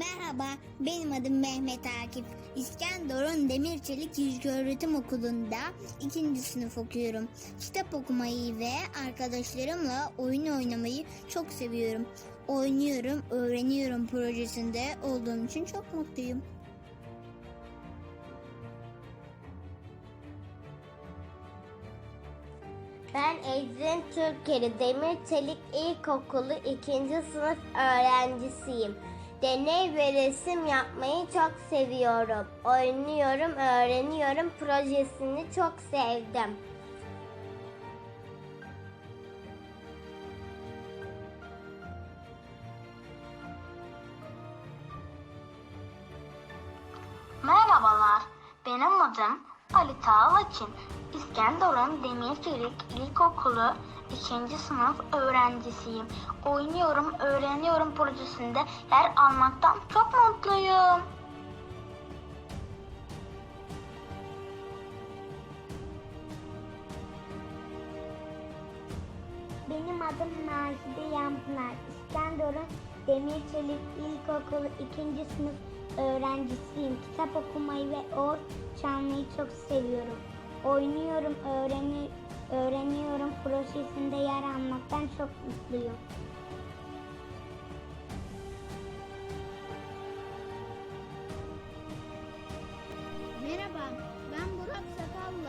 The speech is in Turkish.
Merhaba, benim adım Mehmet Akif. İskenderun Demirçelik İlköğretim Okulu'nda ikinci sınıf okuyorum. Kitap okumayı ve arkadaşlarımla oyun oynamayı çok seviyorum. Oynuyorum, öğreniyorum projesinde olduğum için çok mutluyum. Ben Ecrin Türkeri Demir Çelik İlkokulu 2. sınıf öğrencisiyim. Deney ve resim yapmayı çok seviyorum. Oynuyorum, öğreniyorum. Projesini çok sevdim. Merhabalar, benim adım Ali Tağlaçin. İskenderun Demirçelik İlkokulu 2. sınıf öğrencisiyim. Oynuyorum, öğreniyorum projesinde yer almaktan çok mutluyum. Benim adım Nahide Yanpınar. İskenderun Demirçelik İlkokulu 2. sınıf öğrencisiyim. Kitap okumayı ve or çalmayı çok seviyorum. Oynuyorum, öğreni, öğreniyorum. Yer almaktan çok mutluyum. Merhaba, ben Burak Sakallı.